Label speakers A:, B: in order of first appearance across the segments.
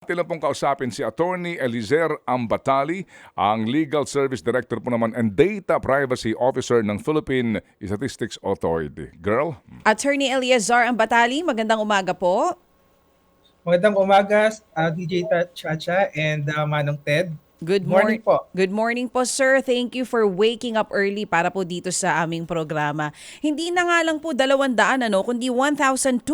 A: Tila pong kausapin si Attorney Elizer Ambatali, ang Legal Service Director po naman and Data Privacy Officer ng Philippine Statistics Authority. Girl?
B: Attorney Eliazar Ambatali, magandang umaga po.
C: Magandang umaga, uh, DJ Chacha and uh, Manong Ted.
B: Good
C: Morning
B: morning
C: po.
B: Good morning po, sir. Thank you for waking up early para po dito sa aming programa. Hindi na nga lang po dalawang daan, ano, kundi 1,200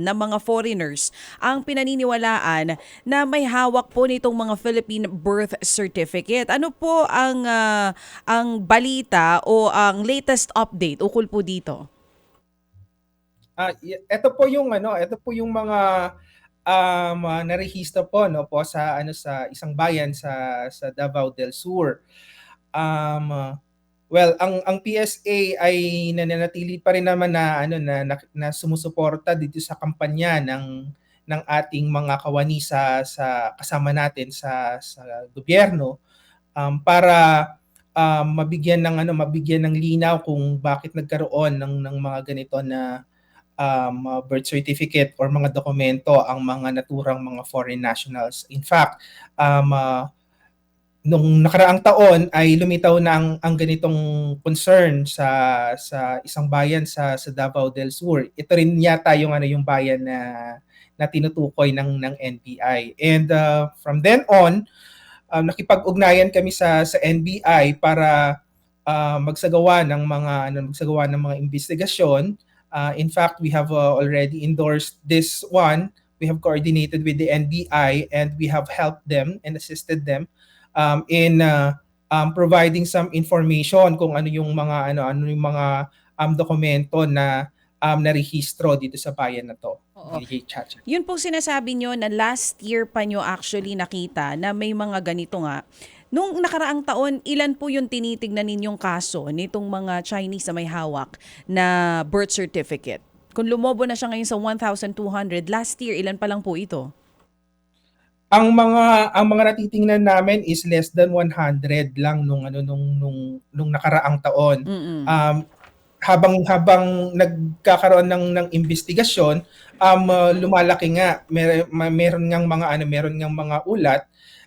B: na mga foreigners ang pinaniniwalaan na may hawak po nitong mga Philippine birth certificate. Ano po ang ah, ang balita o ang latest update ukol po dito?
C: Ah, y- ito po yung ano, ito po yung mga um uh, narehistro po no po sa ano sa isang bayan sa sa Davao del Sur. Um uh, well, ang ang PSA ay nananatili pa rin naman na ano na, na, na sumusuporta dito sa kampanya ng ng ating mga kawani sa sa kasama natin sa sa gobyerno um, para um, mabigyan ng ano mabigyan ng linaw kung bakit nagkaroon ng ng mga ganito na um, birth certificate or mga dokumento ang mga naturang mga foreign nationals. In fact, um, uh, nung nakaraang taon ay lumitaw na ang, ang ganitong concern sa sa isang bayan sa sa Davao del Sur. Ito rin yata yung ano yung bayan na na tinutukoy ng ng NBI. And uh, from then on, um, nakipag-ugnayan kami sa sa NBI para uh, magsagawa ng mga ano magsagawa ng mga investigasyon Uh, in fact, we have uh, already endorsed this one. We have coordinated with the NBI and we have helped them and assisted them um, in uh, um, providing some information kung ano yung mga ano ano yung mga um, dokumento na um, narehistro dito sa bayan na to.
B: Oo.
C: DJ Chacha.
B: Yun pong sinasabi nyo na last year pa nyo actually nakita na may mga ganito nga. Nung nakaraang taon, ilan po yung tinitignan ninyong kaso nitong mga Chinese na may hawak na birth certificate? Kung lumobo na siya ngayon sa 1,200, last year, ilan pa lang po ito?
C: Ang mga ang mga natitingnan namin is less than 100 lang nung ano nung nung nung nakaraang taon.
B: Mm-mm.
C: um, habang habang nagkakaroon ng ng investigasyon um uh, lumalaki nga mer- meron ngang mga ano meron ngang mga ulat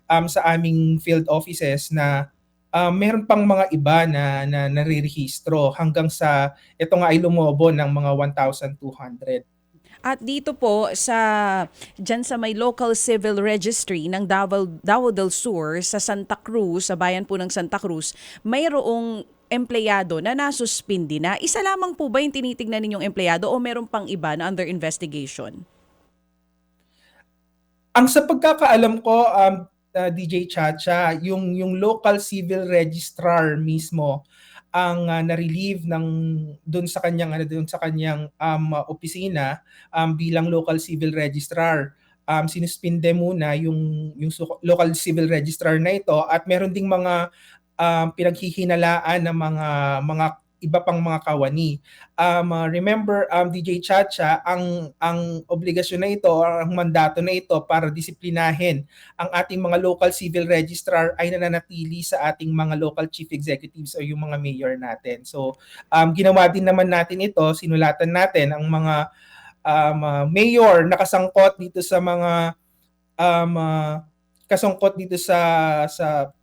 C: um sa aming field offices na um, meron pang mga iba na na narirehistro hanggang sa ito nga ay lumobo ng mga 1,200.
B: At dito po sa diyan sa may local civil registry ng Davao, Davao del Sur sa Santa Cruz, sa bayan po ng Santa Cruz, mayroong empleyado na nasuspindi na. Isa lamang po ba yung tinitignan ninyong empleyado o meron pang iba na under investigation?
C: Ang sa pagkakaalam ko um uh, DJ Chacha, yung yung local civil registrar mismo ang uh, na-relieve ng doon sa kanyang ano doon sa kanyang um uh, opisina um, bilang local civil registrar. Um sinuspinde muna yung yung local civil registrar na ito at meron ding mga um, pinaghihinalaan ng mga mga iba pang mga kawani. Um, uh, remember um, DJ Chacha, ang ang obligasyon na ito, ang mandato na ito para disiplinahin ang ating mga local civil registrar ay nananatili sa ating mga local chief executives o yung mga mayor natin. So, um, ginawa din naman natin ito, sinulatan natin ang mga um, uh, mayor na kasangkot dito sa mga um, uh, kasangkot dito sa sa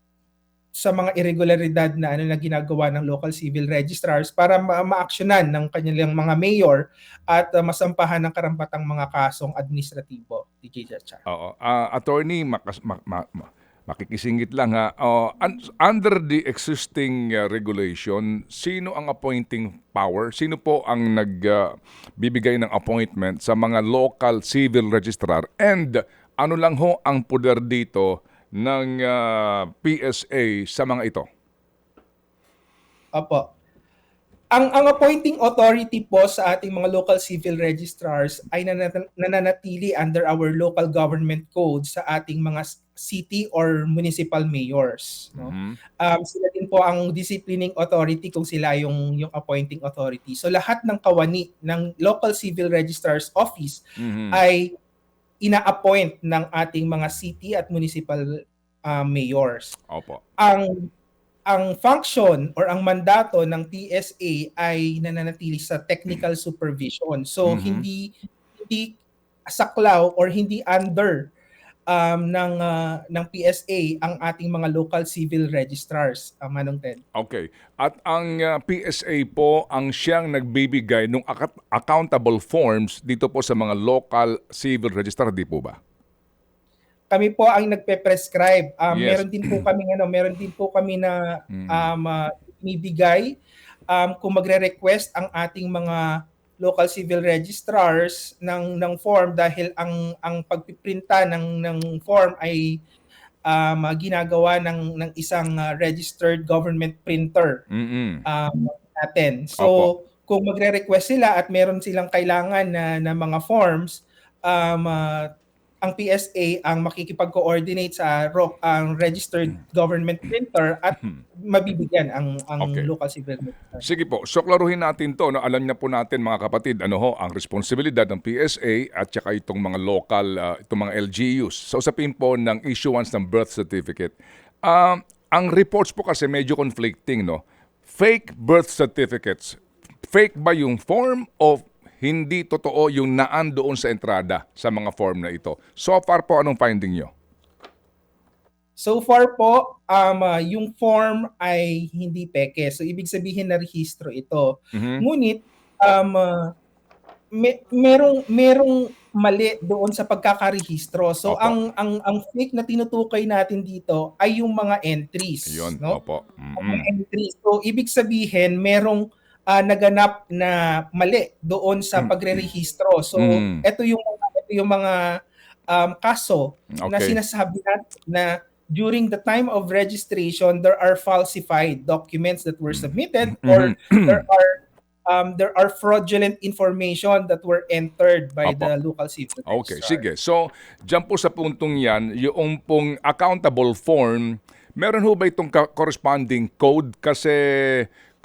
C: sa mga irregularidad na ano na ginagawa ng local civil registrars para ma- ma-actionan ng kanilang mga mayor at uh, masampahan ng karampatang mga kasong administratibo. DJ Chacha.
A: Oo. Ah, attorney, makas, ma, ma, ma- makikisingit lang ha. Oh, un- under the existing uh, regulation, sino ang appointing power? Sino po ang nagbibigay ng appointment sa mga local civil registrar? And ano lang ho ang poder dito ng ah, PSA sa mga ito?
C: Opo. Ang ang appointing authority po sa ating mga local civil registrars ay nanat- nananatili under our local government code sa ating mga city or municipal mayors, no?
A: Mhm.
C: Um sila din po ang disciplining authority kung sila yung yung appointing authority. So lahat ng kawani ng local civil registrar's office
A: Mhm.
C: ay ina-appoint ng ating mga city at municipal uh, mayors
A: Opo.
C: ang ang function or ang mandato ng PSA ay nananatili sa technical supervision. So
A: Mhm.
C: hindi hindi saklaw or hindi under um, ng ah, ng PSA ang ating mga local civil registrars, uh, Manong Ted.
A: Okay. At ang uh, PSA po ang siyang nagbibigay ng akat- accountable forms dito po sa mga local civil registrar, di po ba?
C: Kami po ang nagpe-prescribe. Um,
A: Yes.
C: Meron din po kami ano, meron din po kami na
A: Mm.
C: um, ah, ibibigay um, kung magre-request ang ating mga local civil registrars ng ng form dahil ang ang pagpiprinta ng ng form ay um, ginagawa ng ng isang ah, registered government printer
A: Mm-mm.
C: um, natin. So,
A: Opo.
C: kung magre-request sila at meron silang kailangan na, na mga forms, um, ah, ang PSA ang makikipag-coordinate sa ROC, ang registered government printer at mabibigyan ang ang
A: Hmm. Okay.
C: local civil register.
A: Sige po, so klaruhin natin to. No? Alam niya po natin mga kapatid, ano ho, ang responsibilidad ng PSA at saka itong mga local, ah, itong mga LGUs. So usapin po ng issuance ng birth certificate. Um, ang reports po kasi medyo conflicting, no? Fake birth certificates. Fake ba yung form o hindi totoo yung naan doon sa entrada sa mga form na ito? So far po, anong finding nyo?
C: So far po, um, ah, yung form ay hindi peke. So ibig sabihin na rehistro ito.
A: Mhm.
C: Ngunit um uh, may, merong merong mali doon sa pagkakarehistro. So
A: Opo.
C: ang ang ang fake na tinutukoy natin dito ay yung mga entries,
A: Ayun,
C: no?
A: opo.
C: Mga
A: Mm-mm.
C: entries. So ibig sabihin merong ah, naganap na mali doon sa
A: Mm.
C: pagre-rehistro. So
A: Mm.
C: ito yung mga ito yung mga um, kaso na
A: Okay.
C: sinasabi natin na during the time of registration there are falsified documents that were submitted or
A: Mhm.
C: there are um, there are fraudulent information that were entered by
A: Opo.
C: the local civil
A: Okay,
C: registrar.
A: sige. So, dyan po sa puntong yan, yung pong accountable form, meron ho ba itong corresponding code? Kasi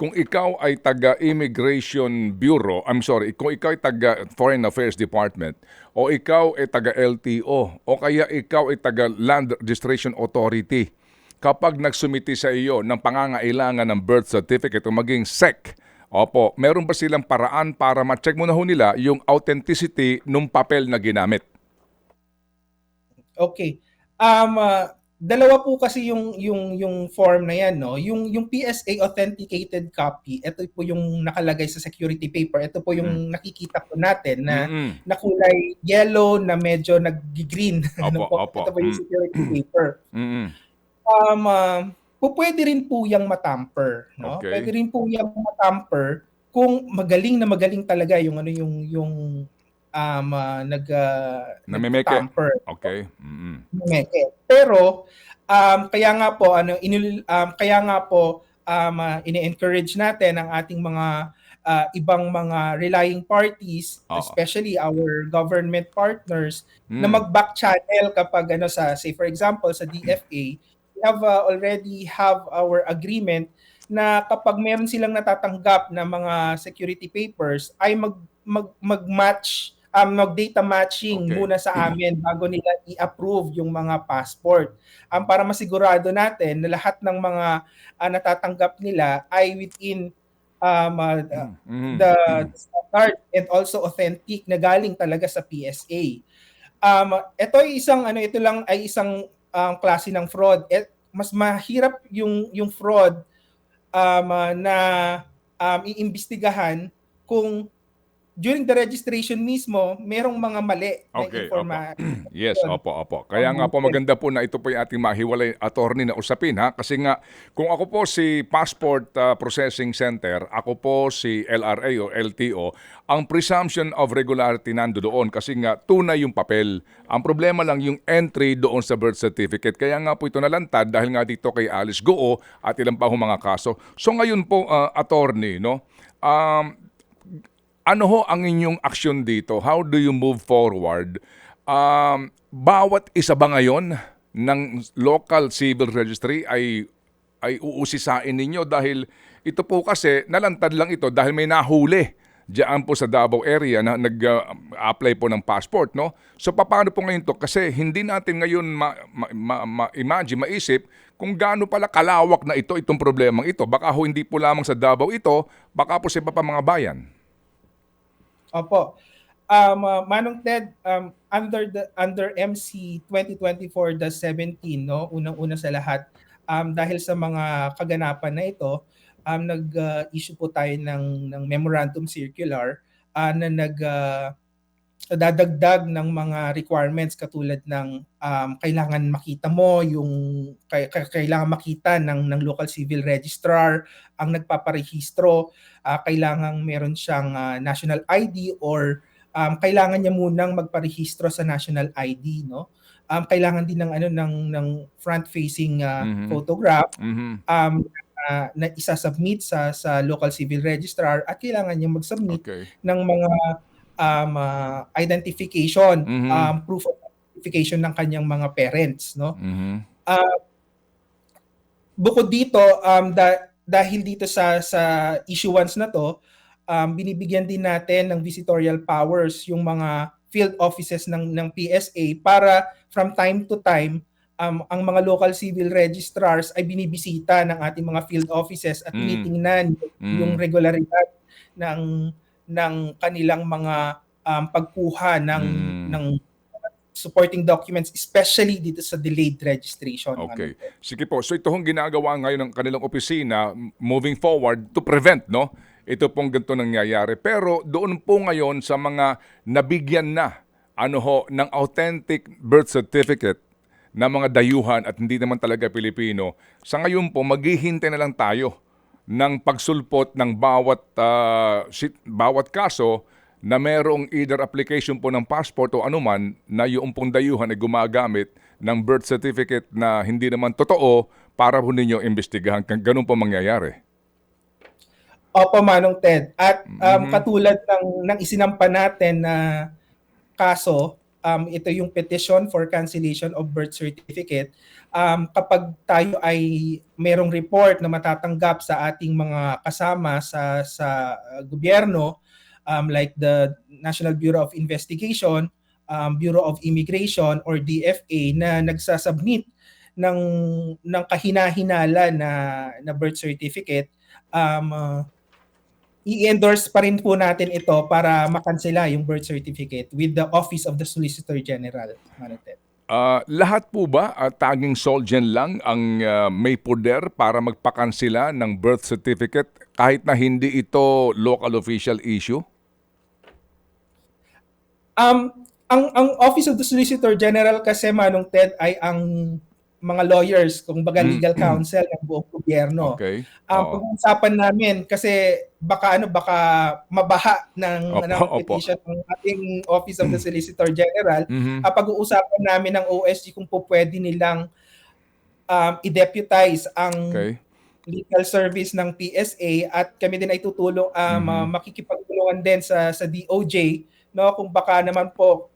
A: kung ikaw ay taga Immigration Bureau, I'm sorry, kung ikaw ay taga Foreign Affairs Department, o ikaw ay taga LTO, o kaya ikaw ay taga Land Registration Authority, kapag nagsumiti sa iyo ng pangangailangan ng birth certificate o maging SEC, Opo, meron ba silang paraan para ma-check muna ho nila yung authenticity ng papel na ginamit?
C: Okay. Um ah, dalawa po kasi yung yung yung form na yan, no. Yung yung PSA authenticated copy, ito po yung nakalagay sa security paper. Ito po yung nakikita po natin na
A: Mm-mm.
C: na kulay yellow na medyo nag-green. ano po.
A: opo.
C: Ito po yung
A: Mm.
C: security paper.
A: Mm-mm.
C: um, uh, po pwede rin po yung matamper, no?
A: Okay.
C: Pwede rin po yung matamper kung magaling na magaling talaga yung ano yung yung um uh, nag uh,
A: Namimeke.
C: tamper,
A: Okay.
C: Namimeke. Pero um kaya nga po ano inul, um, kaya nga po um uh, ini-encourage natin ang ating mga uh, ibang mga relying parties,
A: Oo.
C: especially our government partners na
A: Mm.
C: mag-back channel kapag ano sa say for example sa DFA we have uh, already have our agreement na kapag meron silang natatanggap na mga security papers ay mag mag mag-match um, mag-data matching
A: Okay.
C: muna sa amin bago nila i-approve yung mga passport. Um, para masigurado natin na lahat ng mga ah, natatanggap nila ay within um, uh,
A: Mhm.
C: the standard and also authentic na galing talaga sa PSA. Um ito ay isang ano ito lang ay isang um, klase ng fraud. Et, mas mahirap yung yung fraud um, ah, na um, iimbestigahan kung during the registration mismo merong mga mali na
A: Okay,
C: information.
A: Yes, opo, opo. Kaya nga po maganda po na ito po yung ating mahiwalay attorney na usapin ha. Kasi nga, kung ako po si Passport uh, Processing Center, ako po si LRA o LTO, ang presumption of regularity nando doon kasi nga tunay yung papel. Ang problema lang yung entry doon sa birth certificate. Kaya nga po ito nalantad dahil nga dito kay Alice Goo at ilang pa mga kaso. So ngayon po, uh, attorney, no? Um, ano ho ang inyong aksyon dito? How do you move forward? Um, bawat isa ba ngayon ng local civil registry ay ay uusisain ninyo dahil ito po kasi nalantad lang ito dahil may nahuli diyan po sa Davao area na nag-apply po ng passport, no? So paano po ngayon to? Kasi hindi natin ngayon ma-imagine, ma, ma, ma-imagine, maisip kung gaano pala kalawak na ito itong problemang ito. Baka ho hindi po lamang sa Davao ito, baka po sa iba pa mga bayan.
C: Opo. um, uh, Manong Ted, um, under the under MC 2024 the 17, no, unang-una sa lahat, um, dahil sa mga kaganapan na ito, um, nag-issue po tayo ng ng memorandum circular ah, na nag ah, dadagdag ng mga requirements katulad ng um, kailangan makita mo yung kailangan makita ng ng local civil registrar ang nagpaparehistro ah, kailangan meron siyang ah, national ID or um, kailangan niya munang magparehistro sa national ID no um, kailangan din ng ano ng ng front facing
A: Mhm.
C: photograph
A: Mhm.
C: um, na, na isa-submit sa sa local civil registrar at kailangan niya mag-submit
A: Okay.
C: ng mga um, ah, identification,
A: Mhm.
C: um, proof of identification ng kanyang mga parents, no?
A: Mhm.
C: Bukod dito, um, da- dahil dito sa sa issuance na to, um, binibigyan din natin ng visitorial powers yung mga field offices ng ng PSA para from time to time um, ang mga local civil registrars ay binibisita ng ating mga field offices at
A: Mm.
C: tinitingnan
A: Mm.
C: yung regularidad ng ng kanilang mga um, pagkuha ng
A: Mm.
C: ng supporting documents especially dito sa delayed registration.
A: Okay. Sige po. So ito hong ginagawa ngayon ng kanilang opisina moving forward to prevent, no? Ito pong ganito nangyayari. Pero doon po ngayon sa mga nabigyan na ano ho, ng authentic birth certificate na mga dayuhan at hindi naman talaga Pilipino, sa ngayon po maghihintay na lang tayo ng pagsulpot ng bawat sit- bawat kaso na merong either application po ng passport o anuman na yung pong dayuhan ay gumagamit ng birth certificate na hindi naman totoo para po ninyo imbestigahan. Ganun po mangyayari.
C: Opo, Manong Ted. At um,
A: Mhm.
C: katulad ng, ng isinampa natin na kaso, um, ito yung petition for cancellation of birth certificate. Um, kapag tayo ay merong report na matatanggap sa ating mga kasama sa, sa uh, gobyerno, um, like the National Bureau of Investigation, um, Bureau of Immigration, or DFA na nagsasubmit ng, ng kahinahinala na, na birth certificate, um, uh, i-endorse pa rin po natin ito para makansela yung birth certificate with the Office of the Solicitor General. Manatet.
A: Ah, lahat po ba at taging Solgen lang ang ah, may poder para magpakansila ng birth certificate kahit na hindi ito local official issue?
C: Um, ang, ang Office of the Solicitor General kasi Manong Ted ay ang mga lawyers, kung baga
A: Mm.
C: legal counsel ng buong gobyerno.
A: Okay.
C: Um, pag-uusapan namin kasi baka ano baka mabaha ng,
A: Opo,
C: ng
A: opo.
C: petition ng ating Office of the Solicitor General
A: Mhm.
C: uh, pag-uusapan namin ng OSG kung po pwede nilang um, i-deputize ang
A: Okay.
C: legal service ng PSA at kami din ay tutulong um,
A: Mhm.
C: uh, makikipagtulungan din sa sa DOJ no kung baka naman po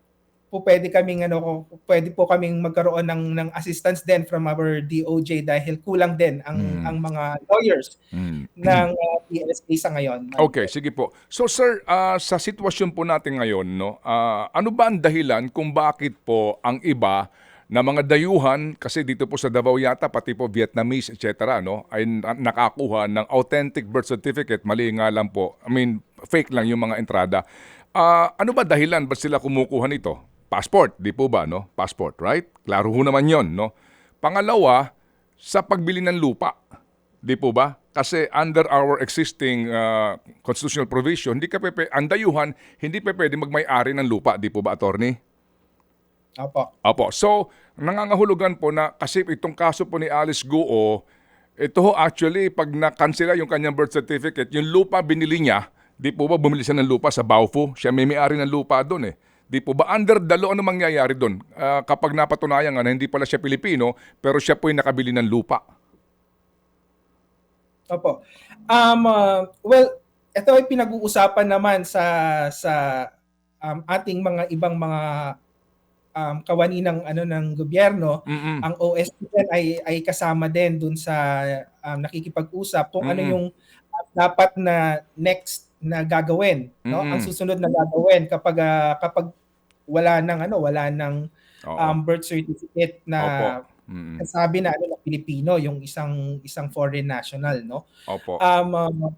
C: po pwede kaming ano pwede po kaming magkaroon ng ng assistance din from our DOJ dahil kulang din ang
A: Mhm.
C: ang mga lawyers
A: Mm.
C: ng uh, PSA sa ngayon.
A: Okay, sige po. So sir, ah, sa sitwasyon po natin ngayon, no, ah, ano ba ang dahilan kung bakit po ang iba na mga dayuhan, kasi dito po sa Davao yata, pati po Vietnamese, etc., no, ay na- nakakuha ng authentic birth certificate, mali nga lang po, I mean, fake lang yung mga entrada. Ah, ano ba dahilan ba't sila kumukuha nito? Passport, di po ba, no? Passport, right? Klaro ho naman yon, no? Pangalawa, sa pagbili ng lupa. Di po ba? Kasi under our existing uh, constitutional provision, hindi ka pepe, ang dayuhan, hindi pa pwede magmay-ari ng lupa. Di po ba, attorney?
C: Opo.
A: Opo. So, nangangahulugan po na kasi itong kaso po ni Alice Guo, ito ho actually, pag nakansela yung kanyang birth certificate, yung lupa binili niya, di po ba bumili siya ng lupa sa Baofu? Siya may may-ari ng lupa doon eh. Di po ba under the law, ano mangyayari doon? Ah, kapag napatunayan nga na hindi pala siya Pilipino, pero siya po yung nakabili ng lupa.
C: Opo. Um, uh, well, ito ay pinag-uusapan naman sa sa um, ating mga ibang mga um, kawani ng ano ng gobyerno.
A: Mm-mm.
C: Ang OSP din ay ay kasama din dun sa um, nakikipag-usap kung ano
A: Mm-mm.
C: yung uh, dapat na next na gagawin, no?
A: Mm-mm.
C: Ang susunod na gagawin kapag ah, kapag wala nang ano, wala nang
A: Oo.
C: um, birth certificate na
A: Opo. Mm.
C: sabi na ano na Pilipino, yung isang isang foreign national, no?
A: Opo.
C: um, um,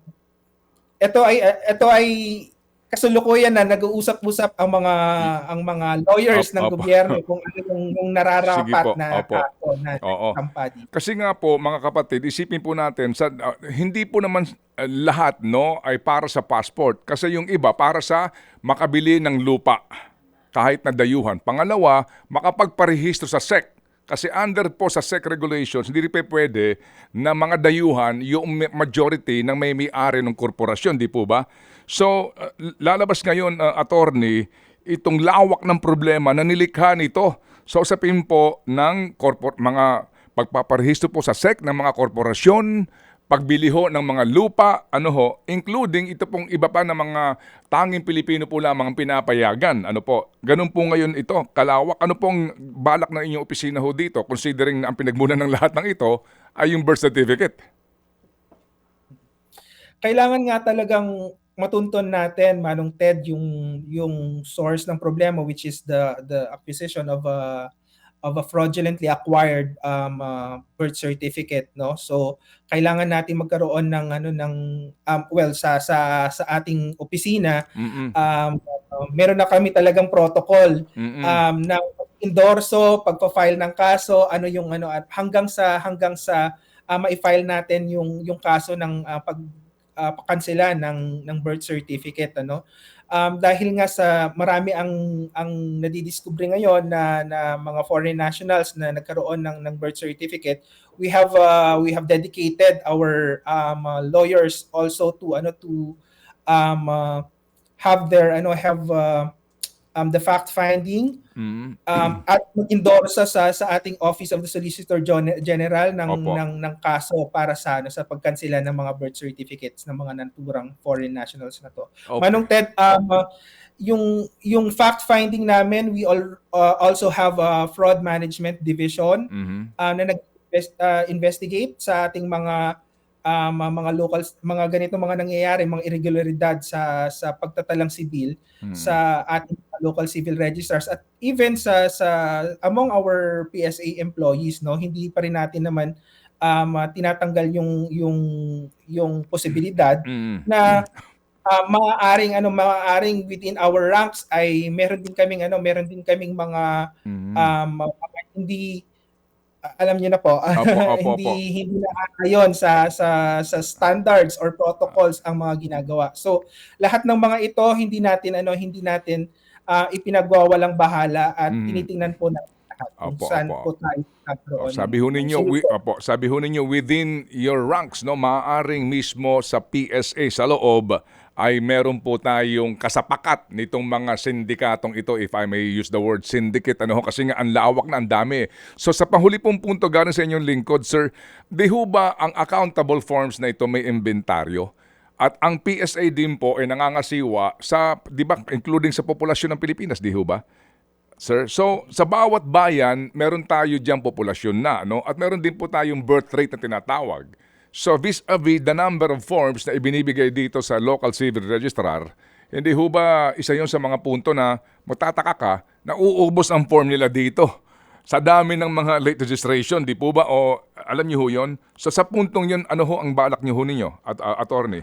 C: ito ay ito ay kasulukuyan na nag-uusap-usap ang mga ang mga lawyers
A: Opo,
C: ng gobyerno kung ano yung, yung nararapat
A: po,
C: na kaso na
A: Oo.
C: dito.
A: Kasi nga po mga kapatid, isipin po natin sa ah, hindi po naman ah, lahat no ay para sa passport kasi yung iba para sa makabili ng lupa kahit na dayuhan. Pangalawa, makapagparehistro sa SEC. Kasi under po sa SEC regulations, hindi pa pwede na mga dayuhan yung ma- majority ng may may-ari ng korporasyon, di po ba? So, uh, lalabas ngayon, uh, attorney, itong lawak ng problema na nilikha nito. So, usapin po ng corpor- mga pagpaparehistro po sa SEC ng mga korporasyon, pagbili ho ng mga lupa, ano ho, including ito pong iba pa na mga tanging Pilipino po lamang ang pinapayagan. Ano po, ganun po ngayon ito, kalawak. Ano pong balak ng inyong opisina ho dito, considering na ang pinagmunan ng lahat ng ito ay yung birth certificate?
C: kailangan nga talagang matunton natin manong Ted yung yung source ng problema which is the the acquisition of a of a fraudulently acquired um, uh, birth certificate no so kailangan natin magkaroon ng ano ng um, well sa sa sa ating opisina
A: Mm-mm.
C: um, uh, meron na kami talagang protocol
A: Mm-mm.
C: um ng endorso, pagpa-file ng kaso, ano yung ano at hanggang sa hanggang sa ah, ma-file natin yung yung kaso ng ah, pag ah, pakansela ng ng birth certificate ano. Um, dahil nga sa marami ang ang nadidiskubre ngayon na na mga foreign nationals na nagkaroon ng ng birth certificate, we have uh, we have dedicated our um, uh, lawyers also to ano to um, uh, have their ano have uh, um, the fact finding
A: Mm-mm.
C: um, at mag-endorse sa sa ating Office of the Solicitor Gen- General ng
A: Opo.
C: ng ng kaso para sa ano sa pagkansela ng mga birth certificates ng mga naturang foreign nationals na to.
A: Okay.
C: Manong Ted um uh, yung yung fact finding namin we all uh, also have a fraud management division
A: Mhm.
C: uh, na nag uh, investigate sa ating mga um, mga local mga ganito mga nangyayari mga irregularidad sa sa pagtatalang sibil
A: Mm.
C: sa ating local civil registrars at even sa sa among our PSA employees no hindi pa rin natin naman um, uh, tinatanggal yung yung yung posibilidad
A: Mm.
C: na uh, maaaring ano maaaring within our ranks ay meron din kaming ano meron din kaming mga
A: Mhm.
C: um, mga hindi ah, alam niyo na po
A: Opo, opo,
C: hindi
A: opo.
C: hindi na sa sa sa standards or protocols ang mga ginagawa. So lahat ng mga ito hindi natin ano hindi natin ah, ipinagwawalang bahala at
A: Mhm.
C: tinitingnan po natin
A: Opo,
C: saan
A: opo.
C: po tayo nagkaroon.
A: Oh, sabi ho ninyo, wi,
C: po?
A: opo, sabi ho ninyo within your ranks, no, maaaring mismo sa PSA sa loob ay meron po tayong kasapakat nitong mga sindikatong ito, if I may use the word syndicate, ano ho, kasi nga ang lawak na, ang dami. So sa panghuli pong punto galing sa inyong lingkod, sir, di ho ba ang accountable forms na ito may inventaryo? At ang PSA din po ay nangangasiwa sa, di ba, including sa populasyon ng Pilipinas, di ho ba? Sir, so sa bawat bayan, meron tayo diyang populasyon na, no? At meron din po tayong birth rate na tinatawag. So vis-a-vis the number of forms na ibinibigay dito sa local civil registrar, hindi ho ba isa yon sa mga punto na magtataka ka na uubos ang form nila dito? Sa dami ng mga late registration, di po ba? O alam niyo ho yun? So sa puntong yun, ano ho ang balak niyo ho ninyo, at, uh, attorney?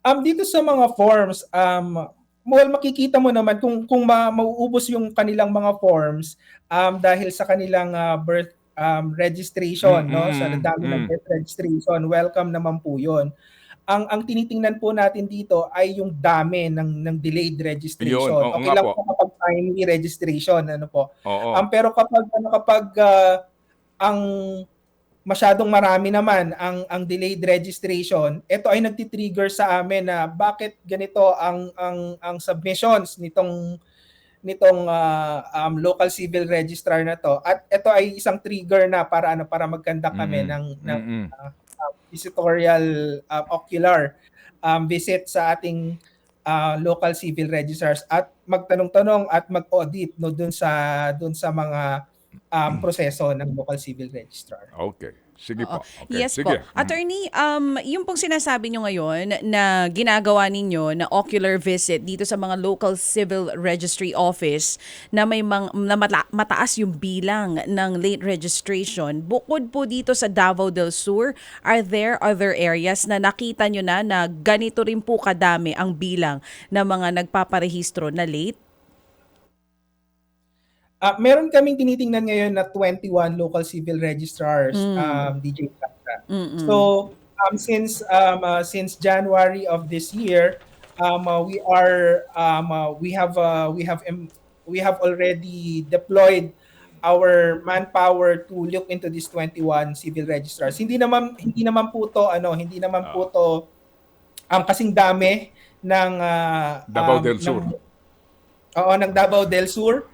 C: Um, dito sa mga forms, um, well, makikita mo naman kung, kung ma- mauubos yung kanilang mga forms um, dahil sa kanilang ah, birth um, registration, no? Sa
A: Mm,
C: dami ng birth registration, welcome naman po yun. Ang ang tinitingnan po natin dito ay yung dami ng ng delayed registration.
A: Yun, oo
C: okay lang
A: po.
C: kapag timely registration, ano po.
A: Oo.
C: Um, pero kapag ano kapag ah, ang masyadong marami naman ang ang delayed registration, ito ay nagti-trigger sa amin na bakit ganito ang ang ang submissions nitong nitong ah, um, local civil registrar na to. At ito ay isang trigger na para ano para mag-conduct kami
A: Mm,
C: ng ng
A: mm-mm.
C: visitorial um, ocular um, visit sa ating uh, local civil registrars at magtanong-tanong at mag-audit no dun sa dun sa mga um, proseso ng local civil registrar.
A: Okay. Sige
B: Oo.
A: po. Okay.
B: Yes
A: Sige.
B: po. Attorney, um, yung pong sinasabi nyo ngayon na ginagawa ninyo na ocular visit dito sa mga local civil registry office na may mang, na mata- mataas yung bilang ng late registration, bukod po dito sa Davao del Sur, are there other areas na nakita nyo na na ganito rin po kadami ang bilang ng mga nagpaparehistro na late?
C: Ah, meron kaming tinitingnan ngayon na 21 local civil registrars,
B: Mm.
C: um, DJ.
B: Mm-mm.
C: So, um, since um, uh, since January of this year, um, uh, we are um, uh, we have uh, we have em- we have already deployed our manpower to look into these 21 civil registrars. Hindi naman hindi naman po to ano, hindi naman po to um, kasing dami ng uh,
A: Davao
C: um,
A: del Sur.
C: ng- Oo, ng Davao del Sur.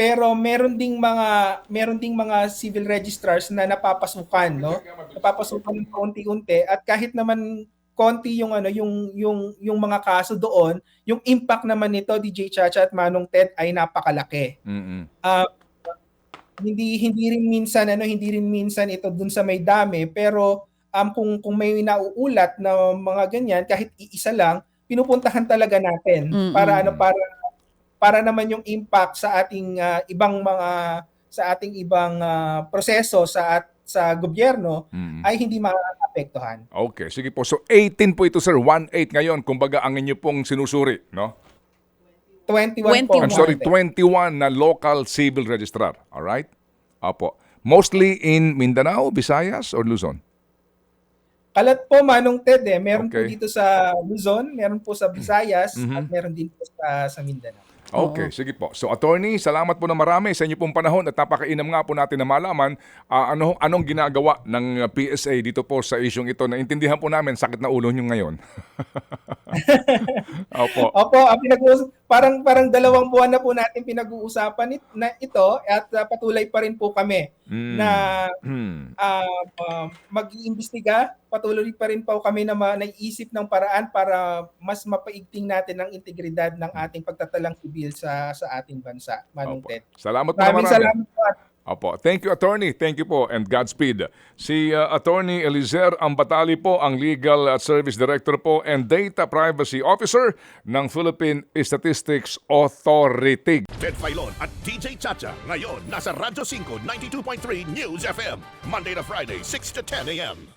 C: Pero meron ding mga meron ding mga civil registrars na napapasukan, no? Napapasukan ng konti-unti at kahit naman konti yung ano yung yung yung mga kaso doon, yung impact naman nito DJ Chacha at Manong Ted ay napakalaki.
A: Mm-mm.
C: Hindi hindi rin minsan ano, hindi rin minsan ito dun sa may dami, pero um kung kung may nauulat na mga ganyan kahit iisa lang, pinupuntahan talaga natin
B: Mm-mm.
C: para ano para para naman yung impact sa ating ah, ibang mga sa ating ibang ah, proseso sa at sa gobyerno
A: Mm-mm.
C: ay hindi maapektuhan.
A: Okay, sige po. So 18 po ito sir, 1-8 ngayon. Kumbaga ang inyo pong sinusuri, no?
C: 21 po.
B: 21.
A: I'm sorry,
C: Manong Ted.
A: 21 na local civil registrar. All right? Opo. Mostly in Mindanao, Visayas, or Luzon?
C: Kalat po Manong Ted eh. Meron po
A: Okay.
C: dito sa Luzon, meron po sa Visayas
A: Mhm.
C: at meron din po sa sa Mindanao.
A: Okay, sige po. So attorney, salamat po na marami sa inyo pong panahon at napakainam nga po natin na malaman ah, ano anong ginagawa ng PSA dito po sa isyong ito. Naintindihan po namin sakit na ulo nyo ngayon. Opo.
C: Opo, ang pinag-uus- parang parang dalawang buwan na po natin pinag-uusapan it, na ito at uh, patuloy pa rin po kami
A: Mm.
C: na
A: Hmm.
C: uh, uh, mag-iimbestiga. Patuloy pa rin po kami na ma- naiisip ng paraan para mas mapaigting natin ang integridad ng ating pagtatalang sibil sa sa ating bansa. Manong. Ted.
A: Salamat po na
C: Maraming
A: marami.
C: salamat po.
A: Opo. Thank you, attorney. Thank you po and Godspeed. Si uh, attorney Elizer Ambatali po, ang Legal uh, Service Director po and Data Privacy Officer ng Philippine Statistics Authority.
D: Ted Filon at DJ Chacha. Ngayon, nasa Radyo 5, 92.3 News FM. Monday to Friday, 6 to 10 a.m.